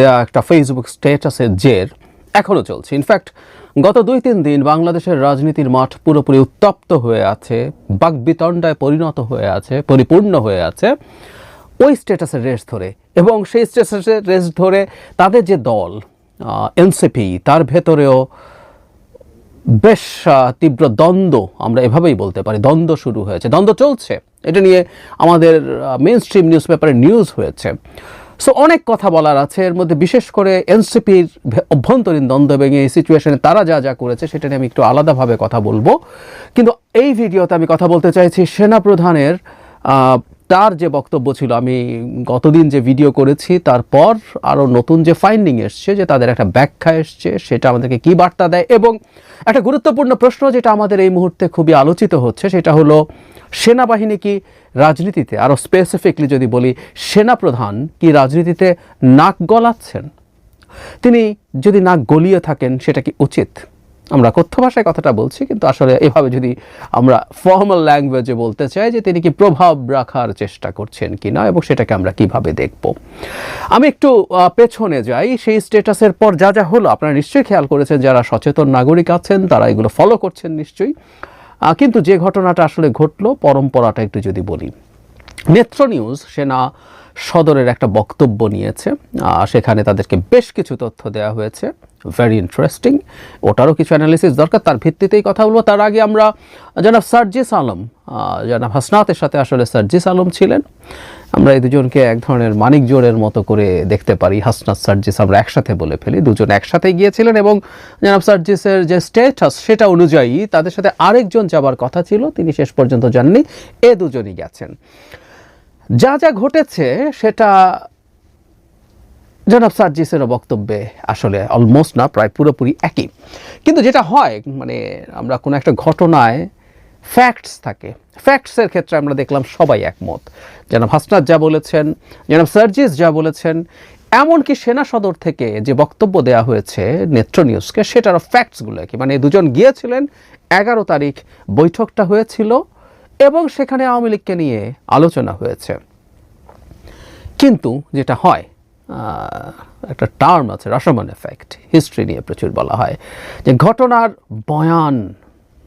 একটা ফেসবুক স্ট্যাটাসের জের এখনও চলছে। ইনফ্যাক্ট গত দুই তিন দিন বাংলাদেশের রাজনীতির মাঠ পুরোপুরি উত্তপ্ত হয়ে আছে বাকবিতণ্ডায় পরিণত হয়ে আছে, পরিপূর্ণ হয়ে আছে ওই স্ট্যাটাসের রেস ধরে। এবং সেই স্ট্যাটাসের রেস ধরে তাদের যে দল এনসিপি তার ভেতরেও বেশ তীব্র দ্বন্দ্ব আমরা এভাবেই বলতে পারি, দ্বন্দ্ব শুরু হয়েছে। দ্বন্দ্ব চলছে। এটা নিয়ে আমাদের মেন স্ট্রিম নিউজ পেপারে নিউজ হয়েছে। সো অনেক কথা বলার আছে। এর মধ্যে বিশেষ করে এনসিপির অভ্যন্তরীণ দ্বন্দ্ব ভেঙে এই সিচুয়েশনে তারা যা যা করেছে, সেটা নিয়ে আমি একটু আলাদাভাবে কথা বলব। কিন্তু এই ভিডিওতে আমি কথা বলতে চাইছি সেনাপ্রধানের তার যে বক্তব্য ছিল, আমি গতদিন যে ভিডিও করেছি, তারপর আরও নতুন যে ফাইন্ডিং এসছে, যে তাদের একটা ব্যাখ্যা এসছে, সেটা আমাদেরকে কি বার্তা দেয় এবং একটা গুরুত্বপূর্ণ প্রশ্ন যেটা আমাদের এই মুহূর্তে খুবই আলোচিত হচ্ছে, সেটা হলো সেনাবাহিনী কি রাজনীতিতে? আরও স্পেসিফিকলি যদি বলি, সেনাপ্রধান কি রাজনীতিতে নাক গলাচ্ছেন? তিনি যদি নাক গলিয়ে থাকেন, সেটা কি উচিত? আমরা কথ্য ভাষায় কথাটা বলছি, কিন্তু আসলে এভাবে যদি আমরা ফর্মাল ল্যাঙ্গুয়েজে বলতে চাই যে তিনি কি প্রভাব রাখার চেষ্টা করছেন কি না এবং সেটাকে আমরা কীভাবে দেখব? আমি একটু পেছনে যাই, সেই স্ট্যাটাসের পর যা যা হলো, আপনারা নিশ্চয়ই খেয়াল করেছেন, যারা সচেতন নাগরিক আছেন, তারা এগুলো ফলো করছেন নিশ্চয়ই। কিন্তু যে ঘটনাটা আসলে ঘটলো, পরম্পরাটা একটু যদি বলি। নেত্র নিউজ সেনা সদরের একটা বক্তব্য নিয়েছে। সেখানে তাদেরকে বেশ কিছু তথ্য দেওয়া হয়েছে। ভেরি ইন্টারেস্টিং ওটারও কিছু অ্যানালিসিস দরকার, তার ভিত্তিতেই কথা বলব। তার আগে আমরা, জনাব সার্জিস আলম জনাব হাসনাতের সাথে আসলে সার্জিস আলম ছিলেন। আমরা এই দুজনকে এক ধরনের মানিক জোরের মতো করে দেখতে পারি। হাসনাত সার্জিস আমরা একসাথে বলে ফেলি। দুজন একসাথে গিয়েছিলেন এবং জনাব সার্জিসের যে স্টেটাস সেটা অনুযায়ী তাদের সাথে আরেকজন যাবার কথা ছিল। তিনি শেষ পর্যন্ত যাননি। এ দুজনই গেছেন। যা যা ঘটেছে সেটা জনাব সার্জিসেরও বক্তব্যে আসলে অলমোস্ট না, প্রায় পুরোপুরি একই। কিন্তু যেটা হয় মানে আমরা কোনো একটা ঘটনায় ফ্যাক্টস থাকে। ফ্যাক্টসের ক্ষেত্রে আমরা দেখলাম সবাই একমত। জনাব হাসনাত যা বলেছেন, জনাব সার্জিস যা বলেছেন, এমনকি সেনা সদর থেকে যে বক্তব্য দেওয়া হয়েছে নেত্র নিউজকে সেটারও ফ্যাক্টসগুলো কি মানে দুজন গিয়েছিলেন, এগারো তারিখ বৈঠকটা হয়েছিল এবং সেখানে আওয়ামী লীগকে নিয়ে আলোচনা হয়েছে। কিন্তু যেটা হয় একটা টার্ম আছে রসমান এফেক্ট হিস্ট্রি নিয়ে প্রচুর বলা হয়। যে ঘটনার বয়ান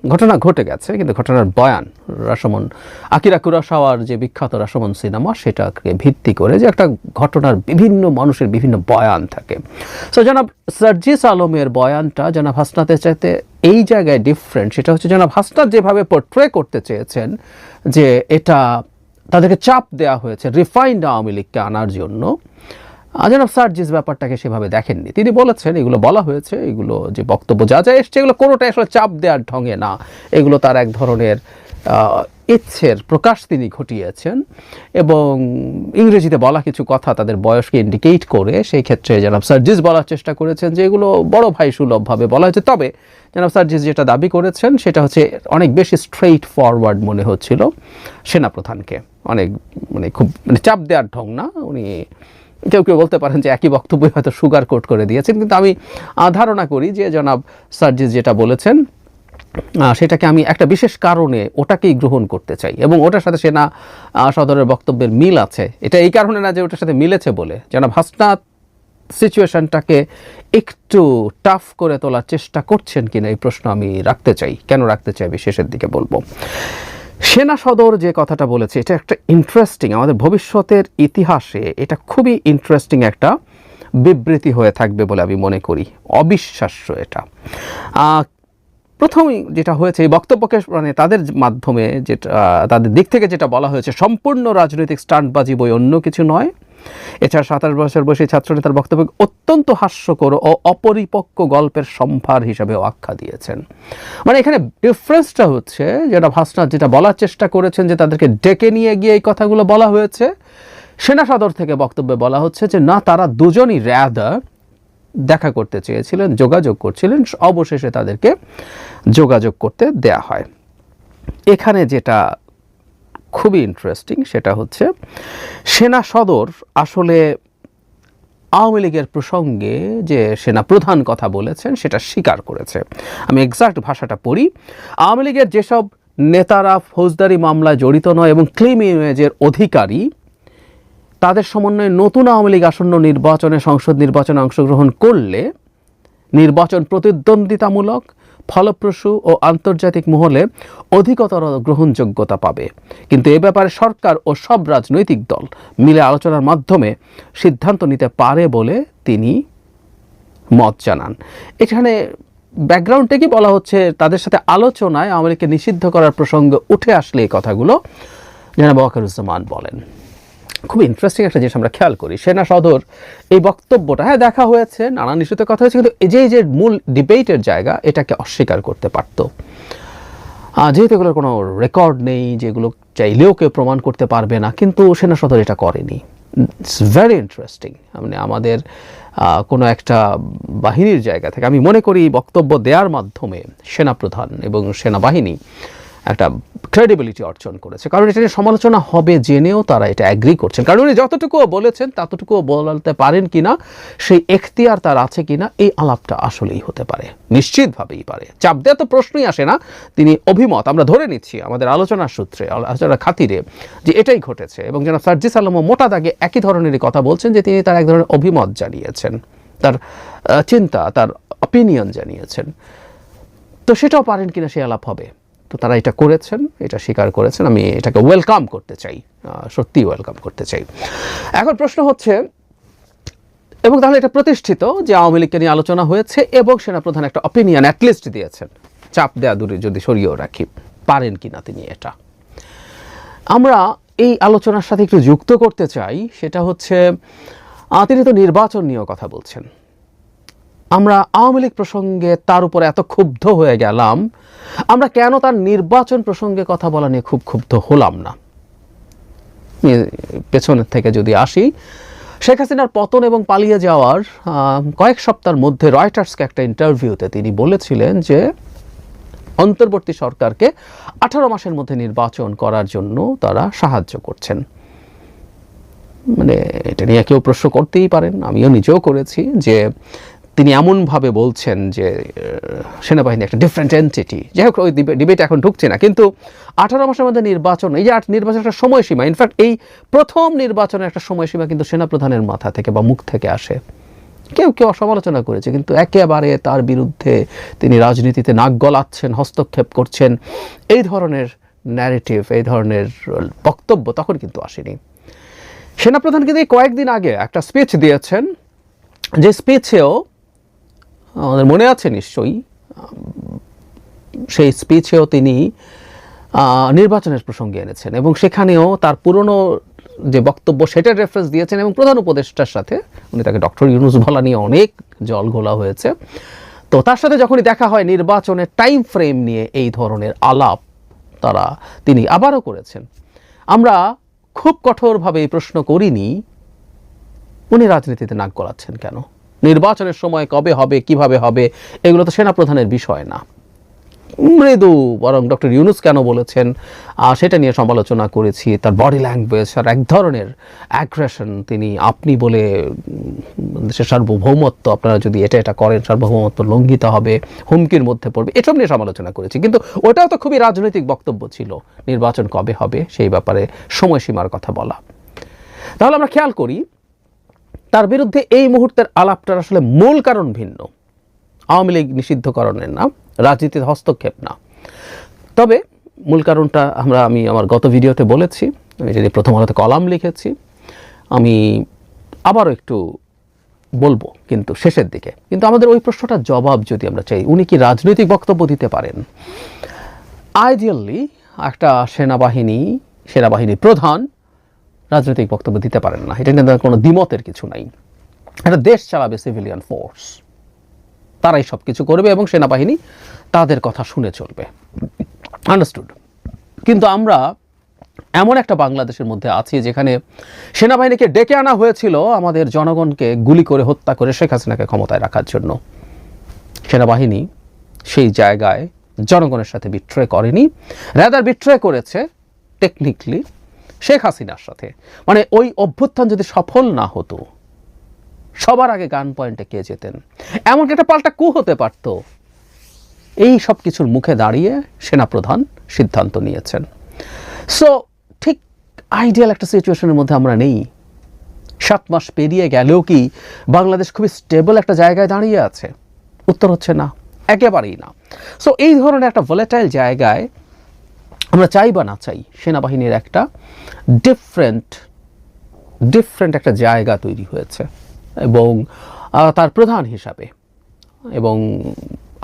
ঘটনা ঘটে গেছে, কিন্তু ঘটনার বয়ান রাসমন, আকিরা কুরাসাওয়ার যে বিখ্যাত রাসমন সিনেমা, সেটাকে ভিত্তি করে যে একটা ঘটনার বিভিন্ন মানুষের বিভিন্ন বয়ান থাকে। সো জনাব সার্জিস আলমের বয়ানটা জনাব হাসনাতের চাইতে এই জায়গায় ডিফারেন্ট সেটা হচ্ছে জনাব হাসনাত যেভাবে পোর্ট্রে করতে চেয়েছেন যে এটা তাদেরকে চাপ দেওয়া হয়েছে রিফাইন্ড আওয়ামী লীগকে আনার জন্য। জনাব সার্জিস ব্যাপারটাকে সেভাবে দেখেননি। তিনি বলেছেন, এগুলো বলা হয়েছে, এগুলো যে বক্তব্য যা যা এসছে, এগুলো কোনোটাই আসলে চাপ দেওয়ার ঢঙে না। এগুলো তার এক ধরনের ইচ্ছের প্রকাশ তিনি ঘটিয়েছেন এবং ইংরেজিতে বলা কিছু কথা তাদের বয়সকে ইন্ডিকেট করে। সেই ক্ষেত্রে জনাব সার্জিস বলার চেষ্টা করেছেন যে এগুলো বড় ভাই সুলভভাবে বলা হয়েছে। তবে জনাব সার্জিস যেটা দাবি করেছেন, সেটা হচ্ছে অনেক বেশি স্ট্রেইট ফরওয়ার্ড মনে হচ্ছিল সেনাপ্রধানকে। অনেক মানে খুব মানে চাপ দেওয়ার ঢং না। উনি কেউ কেউ বলতে পারেন যে একই বক্তব্য হয়তো সুগার কোট করে দিয়েছেন, কিন্তু আমি ধারণা করি যে জনাব সার্জিস যেটা বলেছেন সেটাকে আমি একটা বিশেষ কারণে ওটাকেই গ্রহণ করতে চাই এবং ওটার সাথে সেনা সদরের বক্তব্যের মিল আছে। এটা এই কারণে না যে ওটার সাথে মিলেছে বলে। জনাব হাসনাত সিচুয়েশনটাকে একটু টাফ করে তোলার চেষ্টা করছেন কিনা এই প্রশ্ন আমি রাখতে চাই। কেন রাখতে চাই আমি শেষের দিকে বলব। সেনা সদর যে কথাটা বলেছে, এটা একটা ইন্টারেস্টিং আমাদের ভবিষ্যতের ইতিহাসে এটা খুবই ইন্টারেস্টিং একটা বিবৃতি হয়ে থাকবে বলে আমি মনে করি। অবিশ্বাস্য এটা। প্রথমেই যেটা হয়েছে, এই বক্তব্যকে মানে তাদের মাধ্যমে যেটা, তাদের দিক থেকে যেটা বলা হয়েছে, সম্পূর্ণ রাজনৈতিক স্টান্টবাজি বই অন্য কিছু নয়। এছাড়া সাতাশ বছর বয়সী ছাত্রনেতার বক্তব্য অত্যন্ত হাস্যকর ও অপরিপক্ক গল্পের সম্ভার হিসাবে আখ্যা দিয়েছেন। মানে এখানে ডিফারেন্সটা হচ্ছে যেটা ভাসনাথ যেটা বলার চেষ্টা করেছেন যে তাদেরকে ডেকে নিয়ে গিয়ে এই কথাগুলো বলা হয়েছে। সেনা সদর থেকে বক্তব্যে বলা হচ্ছে যে, না, তারা দুজনই র্যাদার দেখা করতে চেয়েছিলেন, যোগাযোগ করছিলেন, অবশেষে তাদেরকে যোগাযোগ করতে দেয়া হয়। এখানে যেটা খুবই ইন্টারেস্টিং সেটা হচ্ছে সেনা সদর আসলে আওয়ামী লীগের প্রসঙ্গে যে সেনা প্রধান কথা বলেছেন, সেটা স্বীকার করেছে। আমি এক্সাক্ট ভাষাটা পড়ি। আওয়ামী লীগের যেসব নেতারা ফৌজদারি মামলায় জড়িত নয় এবং ক্লেম ইমেজের অধিকারী, তাদের সমন্বয়ে নতুন আওয়ামী লীগ আসন্ন নির্বাচনে সংসদ নির্বাচনে অংশগ্রহণ করলে নির্বাচন প্রতিদ্বন্দ্বিতামূলক ফলপ্রসূ ও আন্তর্জাতিক মহলে অধিকতর গ্রহণযোগ্যতা পাবে। কিন্তু এ ব্যাপারে সরকার ও সব রাজনৈতিক দল মিলে আলোচনার মাধ্যমে সিদ্ধান্ত নিতে পারে বলে তিনি মত জানান। এখানে ব্যাকগ্রাউন্ডে কি বলা হচ্ছে, তাদের সাথে আলোচনায় লীগকে নিষিদ্ধ করার প্রসঙ্গ উঠে আসলে এই কথাগুলো জনাব ওয়াকারুজ্জামান বলেন। খুব ইন্টারেস্টিং একটা জিনিস আমরা খেয়াল করি, সেনা সদর এই বক্তব্যটা হ্যাঁ দেখা হয়েছে নানান ইস্যুতে কথা হয়েছে, কিন্তু এই যে যে মূল ডিবেটের জায়গা, এটাকে অস্বীকার করতে পারতো। যেহেতু এগুলোর কোনো রেকর্ড নেই যেগুলো চাইলেও কেউ প্রমাণ করতে পারবে না, কিন্তু সেনা সদর এটা করেনি। ইটস ভেরি ইন্টারেস্টিং মানে আমাদের কোনো একটা বাহিনীর জায়গা থেকে, আমি মনে করি বক্তব্য দেওয়ার মাধ্যমে সেনাপ্রধান এবং সেনাবাহিনী একটা ক্রেডিবিলিটি অর্জন করেছে। কারণ এটা নিয়ে সমালোচনা হবে, জেনেও তারা এটা অ্যাগ্রি করছেন। কারণ উনি যতটুকুও বলেছেন, ততটুকুও বলতে পারেন কিনা, সেই এখতিয়ার তার আছে কিনা, এই আলাপটা আসলেই হতে পারে। নিশ্চিতভাবেই পারে। চাপ দেওয়া তো প্রশ্নই আসে না। তিনি অভিমত, আমরা ধরে নিচ্ছি আমাদের আলোচনার সূত্রে আলোচনার খাতিরে, যে এটাই ঘটেছে। এবং যেন সার্জিস আলমও মোটা দাগে একই ধরনেরই কথা বলছেন যে তিনি তার এক ধরনের অভিমত জানিয়েছেন। তার চিন্তা, তার অপিনিয়ন জানিয়েছেন। তো সেটাও পারেন কিনা সে আলাপ হবে। তো তারা এটা করেছেন এটা স্বীকার করেছেন। আমি এটাকে ওয়েলকাম করতে চাই। আহ, সত্যিই ওয়েলকাম করতে চাই। এখন প্রশ্ন হচ্ছে এবং তাহলে এটা প্রতিষ্ঠিত যে আওয়ামী লীগকে নিয়ে আলোচনা হয়েছে এবং সেনাপ্রধান একটা অপিনিয়ন অ্যাটলিস্ট দিয়েছেন। চাপ দেয়া দূরে যদি সরিয়েও রাখি পারেন কিনা তিনি এটা? আমরা এই আলোচনার সাথে একটু যুক্ত করতে চাই সেটা হচ্ছে তিনি তো নির্বাচন নিয়েও কথা বলছেন। আমরা আওয়ামী লীগ প্রসঙ্গে তার উপর এত ক্ষুব্ধ হয়ে গেলাম, আমরা কেন তার নির্বাচন প্রসঙ্গে কথা বলা নিয়ে খুব ক্ষুব্ধ হলাম না? পেছনের থেকে যদি আসি, শেখ হাসিনার পতন এবং পালিয়ে যাওয়ার কয়েক সপ্তাহের মধ্যে রয়টার্সকে একটা ইন্টারভিউতে তিনি বলেছিলেন যে, অন্তর্বর্তী সরকারকে আঠারো মাসের মধ্যে নির্বাচন করার জন্য তারা সাহায্য করছেন। মানে এটা নিয়ে কেউ প্রশ্ন করতেই পারেন, আমিও নিজেও করেছি যে তিনি এমনভাবে বলছেন যে সেনাবাহিনী একটা ডিফারেন্ট এন্টিটি যাই হোক, ওই ডিবেট এখন ঢুকছে না। কিন্তু আঠারো মাসের মধ্যে নির্বাচন, এই যে আট নির্বাচন একটা সময়সীমা ইনফ্যাক্ট এই প্রথম নির্বাচনের একটা সময়সীমা কিন্তু সেনাপ্রধানের মাথা থেকে বা মুখ থেকে আসে। কেউ কেউ সমালোচনা করেছে, কিন্তু একেবারে তার বিরুদ্ধে তিনি রাজনীতিতে নাক গলাচ্ছেন, হস্তক্ষেপ করছেন। এই ধরনের ন্যারেটিভ এই ধরনের বক্তব্য তখন কিন্তু আসেনি। সেনাপ্রধান কিন্তু কয়েকদিন আগে একটা স্পিচ দিয়েছেন, যে স্পিচেও আমাদের মনে আছে নিশ্চয়ই, সেই স্পিচেও তিনি নির্বাচনের প্রসঙ্গে এনেছেন এবং সেখানেও তার পুরনো যে বক্তব্য সেটার রেফারেন্স দিয়েছেন এবং প্রধান উপদেষ্টার সাথে, উনি তাকে ডক্টর ইউনুস বলা নিয়ে অনেক জল ঘোলা হয়েছে। তো তার সাথে যখনই দেখা হয় নির্বাচনের টাইম ফ্রেম নিয়ে এই ধরনের আলাপ তারা, তিনি আবারও করেছেন। আমরা খুব কঠোরভাবে এই প্রশ্ন করিনি, উনি রাজনীতিতে নাক গলাচ্ছেন কেন? নির্বাচনের সময় কবে হবে, কীভাবে হবে, এগুলো তো সেনাপ্রধানের বিষয় না। মৃদু বরং ডক্টর ইউনুস কেন বলেছেন সেটা নিয়ে সমালোচনা করেছি, তার বডি ল্যাঙ্গুয়েজ আর এক ধরনের অ্যাগ্রেশন তিনি আপনি বলে দেশের সার্বভৌমত্ব, আপনারা যদি এটা এটা করেন, সার্বভৌমত্ব লঙ্ঘিত হবে, হুমকির মধ্যে পড়বে, এসব নিয়ে সমালোচনা করেছি। কিন্তু ওটাও তো খুবই রাজনৈতিক বক্তব্য ছিল, নির্বাচন কবে হবে, সেই ব্যাপারে সময়সীমার কথা বলা। তাহলে আমরা খেয়াল করি তার বিরুদ্ধে এই মুহূর্তের আলাপটার আসলে মূল কারণ ভিন্ন। আওয়ামী লীগ নিষিদ্ধকরণের না রাজনীতির হস্তক্ষেপ না। তবে মূল কারণটা আমরা, আমি আমার গত ভিডিওতে বলেছি, আমি যদি প্রথম আলোতে কলাম লিখেছি, আমি আবারও একটু বলব কিন্তু শেষের দিকে। কিন্তু আমাদের ওই প্রশ্নটার জবাব যদি আমরা চাই, উনি কি রাজনৈতিক বক্তব্য দিতে পারেন? আইডিয়ালি একটা সেনাবাহিনী, সেনাবাহিনীর প্রধান রাজনৈতিক বক্তব্য দিতে পারেন না। এটা নিয়ে কোনো দ্বিমতের কিছু নাই। একটা দেশ চালাবে সিভিলিয়ান ফোর্স তারাই সব কিছু করবে এবং সেনাবাহিনী তাদের কথা শুনে চলবে। আন্ডারস্টুড কিন্তু আমরা এমন একটা বাংলাদেশের মধ্যে আছি যেখানে সেনাবাহিনীকে ডেকে আনা হয়েছিল আমাদের জনগণকে গুলি করে হত্যা করে শেখ হাসিনাকে ক্ষমতায় রাখার জন্য। সেনাবাহিনী সেই জায়গায় জনগণের সাথে বিট্রয় করেনি। রাদার বিট্রয় করেছে টেকনিকলি শেখ হাসিনার সাথে। মানে ওই অভ্যুত্থান যদি সফল না হতো, সবার আগে গান পয়েন্টে কে যেতেন? এমনকি একটা পাল্টা কু হতে পারত। এই সব কিছুর মুখে দাঁড়িয়ে সেনাপ্রধান সিদ্ধান্ত নিয়েছেন। সো ঠিক আইডিয়াল একটা সিচুয়েশনের মধ্যে আমরা নেই। সাত মাস পেরিয়ে গেলেও কি বাংলাদেশ খুবই স্টেবল একটা জায়গায় দাঁড়িয়ে আছে? উত্তর হচ্ছে না, একেবারেই না। সো এই ধরনের একটা ভলেটাইল জায়গায় আমরা চাই বা না চাই, সেনাবাহিনীর একটা ডিফারেন্ট ডিফারেন্ট একটা জায়গা তৈরি হয়েছে। এবং তার প্রধান হিসাবে এবং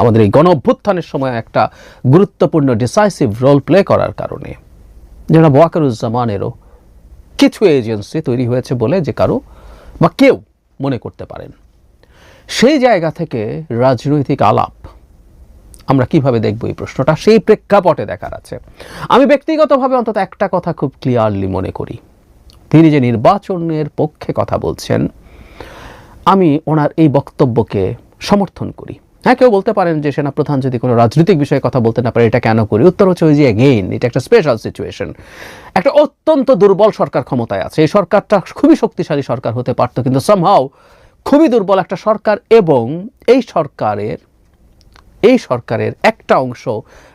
আমাদের এই গণ অভ্যুত্থানের সময় একটা গুরুত্বপূর্ণ ডিসাইসিভ রোল প্লে করার কারণে যেন ওয়াকারুজ্জামানেরও কিছু এজেন্সি তৈরি হয়েছে বলে যে কারও বা কেউ মনে করতে পারেন। সেই জায়গা থেকে রাজনৈতিক আলাপ আমরা কীভাবে দেখব এই প্রশ্নটা? সেই প্রেক্ষাপটে দেখার আছে। আমি ব্যক্তিগতভাবে অন্তত একটা কথা খুব ক্লিয়ারলি মনে করি। তিনি যে নির্বাচনের পক্ষে কথা বলছেন, আমি ওনার এই বক্তব্যকে সমর্থন করি। হ্যাঁ কেউ বলতে পারেন যে সেনাপ্রধান যদি কোনো রাজনৈতিক বিষয়ে কথা বলতে না পারে, এটা কেন করি? উত্তর হচ্ছে ওই যে এগেইন এটা একটা স্পেশাল সিচুয়েশন একটা অত্যন্ত দুর্বল সরকার ক্ষমতায় আছে। এই সরকারটা খুবই শক্তিশালী সরকার হতে পারতো, কিন্তু সামহাও খুবই দুর্বল একটা সরকার এবং এই সরকারের এই সরকারের একটা অংশ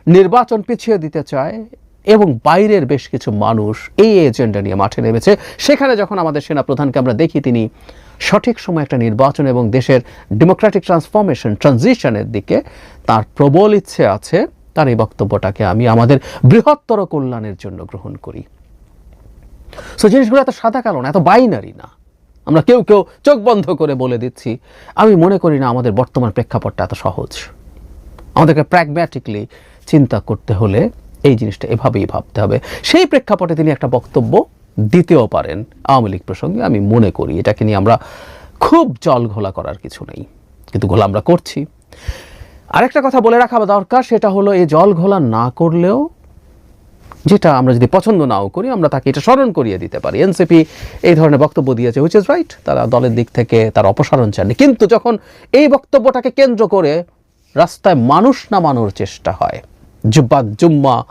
নির্বাচন পিছিয়ে দিতে চায় এবং বাইরের বেশ কিছু মানুষ এই এজেন্ডা নিয়ে মাঠে নেমেছে। সেখানে যখন আমাদের সেনাপ্রধানকে আমরা দেখি, তিনি সঠিক সময় একটা নির্বাচন এবং দেশের ডেমোক্রেটিক ট্রান্সফরমেশন, ট্রানজিশনের দিকে তার প্রবল ইচ্ছে আছে। তার এই বক্তব্যটাকে আমি আমাদের বৃহত্তর কল্যাণের জন্য গ্রহণ করি। সো জিনিসগুলো এত সাদা কালো না, এত বাইনারি না। আমরা কেউ কেউ চোখ বন্ধ করে বলে দিচ্ছি। আমি মনে করি না আমাদের বর্তমান প্রেক্ষাপটটা এত সহজ। আমাদেরকে প্র্যাগম্যাটিকলি চিন্তা করতে হলে এই জিনিসটা এভাবেই ভাবতে হবে। সেই প্রেক্ষাপটে তিনি একটা বক্তব্য দিতেও পারেন আওয়ামী লীগ প্রসঙ্গে, আমি মনে করি এটাকে নিয়ে আমরা খুব জল ঘোলা করার কিছু নেই, কিন্তু ঘোলা আমরা করছি। আরেকটা কথা বলে রাখা দরকার, সেটা হলো এই জল ঘোলা না করলেও যেটা আমরা যদি পছন্দ নাও করি, আমরা তাকে এটা স্মরণ করিয়ে দিতে পারি। এনসিপি এই ধরনের বক্তব্য দিয়েছে হুইচ ইজ রাইট তারা দলের দিক থেকে তার অপসারণ চাননি। কিন্তু যখন এই বক্তব্যটাকে কেন্দ্র করে রাস্তায় মানুষ নামানোর চেষ্টা হয়। জুব্বা জুম্মা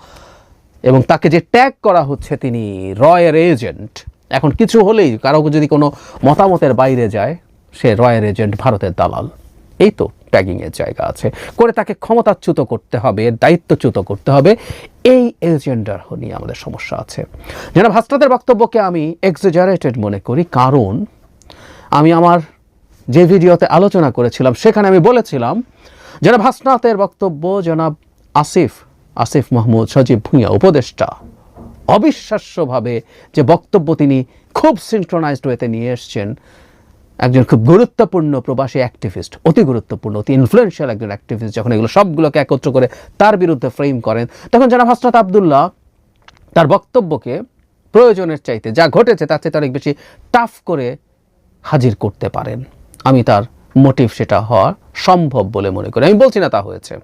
এবং তাকে যে ট্যাগ করা হচ্ছে তিনি রয়ের এজেন্ট। এখন কিছু হলেই কারও যদি কোনো মতামতের বাইরে যায়, সে রয়ের এজেন্ট ভারতের দালাল। এই তো ট্যাগিংয়ের জায়গা আছে। করে তাকে ক্ষমতাচ্যুত করতে হবে, দায়িত্বচ্যুত করতে হবে। এই এজেন্ডার নিয়ে আমাদের সমস্যা আছে। যেন ভাস্তাদের বক্তব্যকে আমি এক্সেজারেটেড মনে করি, কারণ আমি আমার যে ভিডিওতে আলোচনা করেছিলাম, সেখানে আমি বলেছিলাম জনাব হাসনাতের বক্তব্য, জনাব আসিফ আসিফ মাহমুদ সজীব ভুঁইয়া, উপদেষ্টা। অবিশ্বাস্যভাবে যে বক্তব্য তিনি খুব সিনক্রোনাইজড ওয়েতে নিয়ে এসছেন, একজন খুব গুরুত্বপূর্ণ প্রবাসী অ্যাক্টিভিস্ট অতি গুরুত্বপূর্ণ, অতি ইনফ্লুয়েন্সিয়াল একজন অ্যাক্টিভিস্ট যখন এগুলো সবগুলোকে একত্র করে তার বিরুদ্ধে ফ্রেম করেন, তখন জনাব হাসনাত আবদুল্লাহ তার বক্তব্যকে প্রয়োজনের চাইতে যা ঘটেছে তার চেয়ে অনেক বেশি টাফ করে হাজির করতে পারেন। আমি তার মোটিভ সেটা হওয়া সম্ভব বলে মনে করি। আমি বলছি না তা হয়েছে।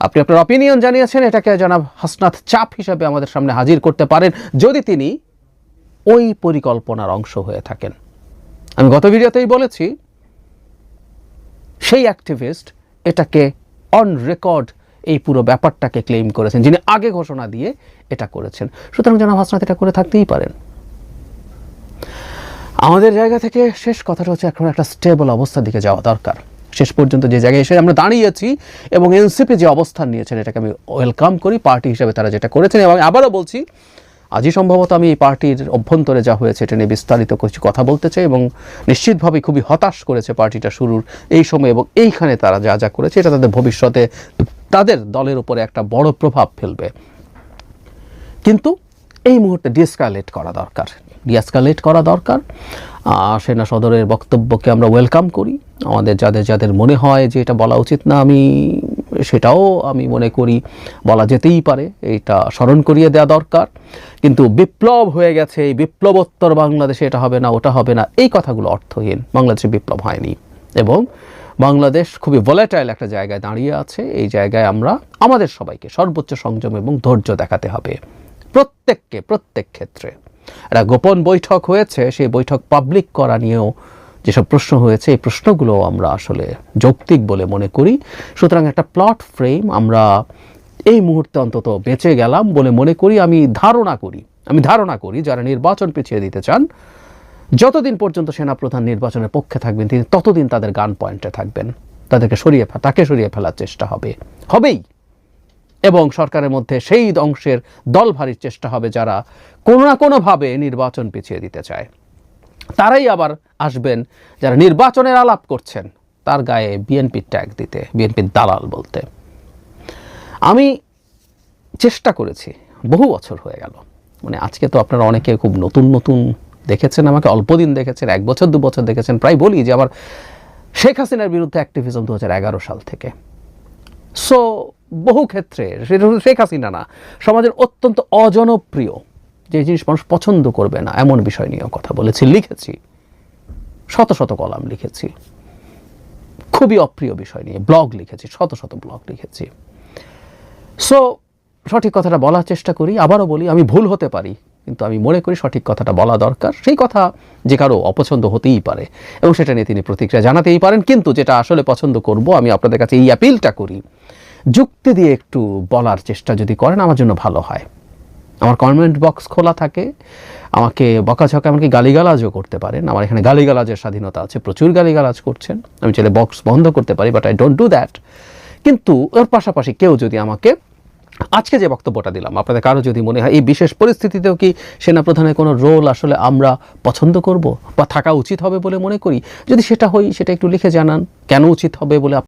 আপনি আপনার অপিনিয়ন জানিয়েছেন, এটাকে জনাব হাসনাত চাপ হিসাবে আমাদের সামনে হাজির করতে পারেন, যদি তিনি ওই পরিকল্পনার অংশ হয়ে থাকেন। আমি গত ভিডিওতেই বলেছি, সেই অ্যাক্টিভিস্ট এটাকে অন রেকর্ড এই পুরো ব্যাপারটাকে ক্লেম করেছেন, যিনি আগে ঘোষণা দিয়ে এটা করেছেন। সুতরাং জনাব হাসনাত এটা করে থাকতেই পারেন। আমাদের জায়গা থেকে শেষ কথাটা হচ্ছে এখন একটা স্টেবল অবস্থার দিকে যাওয়া দরকার। শেষ পর্যন্ত যে জায়গায় এসে আমরা দাঁড়িয়েছি এবং এনসিপি যে অবস্থান নিয়েছেন এটাকে আমি ওয়েলকাম করি পার্টি হিসেবে তারা যেটা করেছেন এবং আবারও বলছি, আজই সম্ভবত আমি এই পার্টির অভ্যন্তরে যা হয়েছে এটা নিয়ে বিস্তারিত কিছু কথা বলতে চাই এবং নিশ্চিতভাবে খুবই হতাশ করেছে পার্টিটা শুরুর এই সময় এবং এইখানে তারা যা যা করেছে এটা তাদের ভবিষ্যতে তাদের দলের উপরে একটা বড় প্রভাব ফেলবে। কিন্তু এই মুহূর্তে ডিএসকালেট করা দরকার। ডিএসকালেট করা দরকার। সেনা সদরের বক্তব্যকে আমরা ওয়েলকাম করি। আমাদের যাদের যাদের মনে হয় যে এটা বলা উচিত না, আমি সেটাও আমি মনে করি বলা যেতেই পারে, এটা স্মরণ করিয়ে দেওয়া দরকার। কিন্তু বিপ্লব হয়ে গেছে, এই বিপ্লবোত্তর বাংলাদেশে এটা হবে না, ওটা হবে না, এই কথাগুলো অর্থহীন। বাংলাদেশে বিপ্লব হয়নি। এবং বাংলাদেশ খুবই ভলেটাইল একটা জায়গায় দাঁড়িয়ে আছে। এই জায়গায় আমরা আমাদের সবাইকে সর্বোচ্চ সংযম এবং ধৈর্য দেখাতে হবে। প্রত্যেককে, প্রত্যেক ক্ষেত্রে। একটা গোপন বৈঠক হয়েছে, সেই বৈঠক পাবলিক করা নিয়েও যেসব প্রশ্ন হয়েছে, এই প্রশ্নগুলো আমরা আসলে যৌক্তিক বলে মনে করি। সুতরাং একটা প্লট ফ্রেম আমরা এই মুহূর্তে অন্তত বেঁচে গেলাম বলে মনে করি। আমি ধারণা করি, আমি ধারণা করি যারা নির্বাচন পিছিয়ে দিতে চান, যতদিন পর্যন্ত সেনাপ্রধান নির্বাচনের পক্ষে থাকবেন, তিনি ততদিন তাদের গান পয়েন্টে থাকবেন। তাদেরকে সরিয়ে তাকে সরিয়ে ফেলার চেষ্টা হবে। হবেই। এবং সরকারের মধ্যে সেই অংশের দল ভারীর চেষ্টা হবে যারা কোনো না কোনোভাবে নির্বাচন পিছিয়ে দিতে চায়। তারাই আবার আসবেন যারা নির্বাচনের আলাপ করছেন, তার গায়ে বিএনপির ট্যাগ দিতে, বিএনপির দালাল বলতে। আমি চেষ্টা করেছি, বহু বছর হয়ে গেল। মানে আজকে তো আপনারা অনেকে খুব নতুন নতুন দেখেছেন আমাকে, অল্প দিন দেখেছেন, এক বছর, দু বছর দেখেছেন, প্রায় বলি যে আমার শেখ হাসিনার বিরুদ্ধে অ্যাক্টিভিজম দু হাজার এগারো সাল থেকে। সো বহু ক্ষেত্রে সেটা শুধু শেখ হাসিনা না, সমাজের অত্যন্ত অজনপ্রিয়, যে জিনিস মানুষ পছন্দ করবে না, এমন বিষয় নিয়েও কথা বলেছি, লিখেছি, শত শত কলাম লিখেছি, খুবই অপ্রিয় বিষয় নিয়ে ব্লগ লিখেছি, শত শত ব্লগ লিখেছি। সো সঠিক কথাটা বলার চেষ্টা করি, আবারও বলি, আমি ভুল হতে পারি, কিন্তু আমি মনে করি সঠিক কথাটা বলা দরকার। সেই কথা যে কারও অপছন্দ হতেই পারে, এবং সেটা নিয়ে তিনি প্রতিক্রিয়া জানাতেই পারেন, কিন্তু যেটা আসলে পছন্দ করব, আমি আপনাদের কাছে এই অ্যাপিলটা করি যুক্তি দিয়ে একটু বলার চেষ্টা যদি করেন, আমার জন্য ভালো হয়। আমার কমেন্ট বক্স খোলা থাকে। আমাকে বকাঝকা এমনকি গালিগালাজও করতে পারেন। আমার এখানে গালিগালাজের স্বাধীনতা আছে, প্রচুর গালিগালাজ করছেন। আমি চাইলে বক্স বন্ধ করতে পারি but I don't do that কিন্তু ওর পাশাপাশি কেউ যদি আমাকে, আজকে যে বক্তব্যটা দিলাম, আপনাদের কারও যদি মনে হয় এই বিশেষ পরিস্থিতিতেও কি সেনাপ্রধানের কোনো রোল আসলে আমরা পছন্দ করব বা থাকা উচিত হবে বলে মনে করি? যদি সেটা হই সেটা একটু লিখে জানান। কেন উচিত হবে বলে